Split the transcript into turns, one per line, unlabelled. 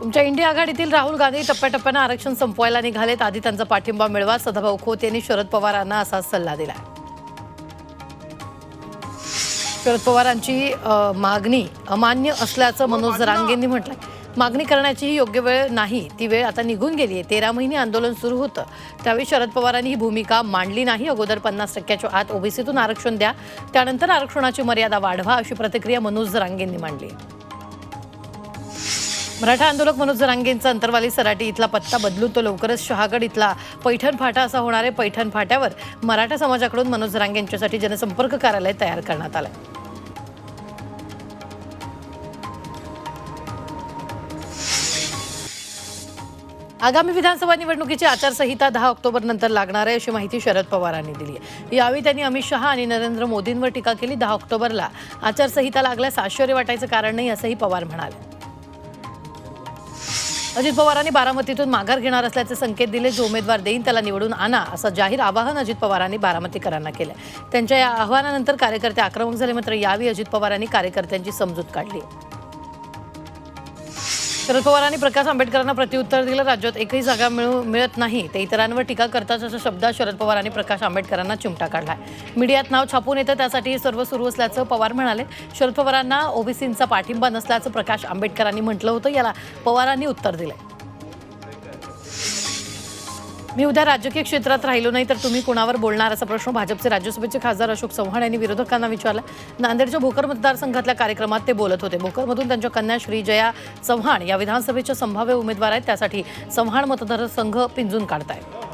तुमच्या इंडिया आघाडीतील राहुल गांधी टप्प्याटप्प्यानं आरक्षण संपवायला निघालेत. आधी त्यांचा पाठिंबा मिळवा. सदाभाऊ खोत यांनी शरद पवारांना असा सल्ला दिला शरद पवारांची मागणी अमान्य असल्याचं मनोज रांगेंनी म्हटलंय. मागणी करण्याची ही योग्य वेळ नाही. ती वेळ आता निघून गेली आहे तेरा महिने आंदोलन सुरू होतं. त्यावेळी शरद पवारांनी ही भूमिका मांडली नाही. अगोदर पन्नास टक्क्याच्या आत ओबीसीतून आरक्षण द्या. त्यानंतर आरक्षणाची मर्यादा वाढवा अशी प्रतिक्रिया मनोज रांगेंनी मांडली. मराठा आंदोलक मनोज जरांगेंचा अंतरवाली सराटी इथला पत्ता बदलून तो लवकरच शहागड इथला पैठण फाटा असा होणारे पैठण फाट्यावर मराठा समाजाकडून मनोज जरांगे यांच्यासाठी जनसंपर्क कार्यालय तयार करण्यात आलंय. आगामी विधानसभा निवडणुकीची आचारसंहिता दहा ऑक्टोबर नंतर लागणार आहे अशी माहिती शरद पवारांनी दिली आहे. यावेळी त्यांनी अमित शहा आणि नरेंद्र मोदींवर टीका केली. दहा ऑक्टोबरला आचारसंहिता लागल्यास आश्चर्य वाटायचं कारण नाही असंही पवार म्हणाले. अजित पवारांनी बारामतीतून माघार घेणार असल्याचे संकेत दिले. जो उमेदवार देईन त्याला निवडून आणा असं जाहीर आवाहन अजित पवारांनी बारामतीकरांना केलं. त्यांच्या या आवाहनानंतर कार्यकर्ते आक्रमक झाले मात्र यावेळी अजित पवारांनी कार्यकर्त्यांची समजूत काढली. शरद पवारांनी प्रकाश आंबेडकरांना प्रत्युत्तर दिलं. राज्यात एकही जागा मिळू मिळत नाही. ते इतरांवर टीका करतात असा शब्दात शरद पवारांनी प्रकाश आंबेडकरांना चिमटा काढलाय. मीडियात नाव छापून येतं त्यासाठी सर्व सुरू असल्याचं पवार म्हणाले. शरद पवारांना ओबीसींचा पाठिंबा नसल्याचं प्रकाश आंबेडकरांनी म्हटलं होतं. याला पवारांनी उत्तर दिलंय. मी उद्या राजकीय क्षेत्रात राहिलो नाही तर तुम्ही कोणावर बोलणार? असा प्रश्न भाजपचे राज्यसभेचे खासदार अशोक चव्हाण यांनी विरोधकांना विचारला. नांदेडच्या भोकर मतदारसंघातल्या कार्यक्रमात ते बोलत होते. भोकरमधून त्यांच्या कन्या श्रीजया चव्हाण या विधानसभेच्या संभाव्य उमेदवार आहेत. त्यासाठी चव्हाण मतदारसंघ पिंजून काढतायत.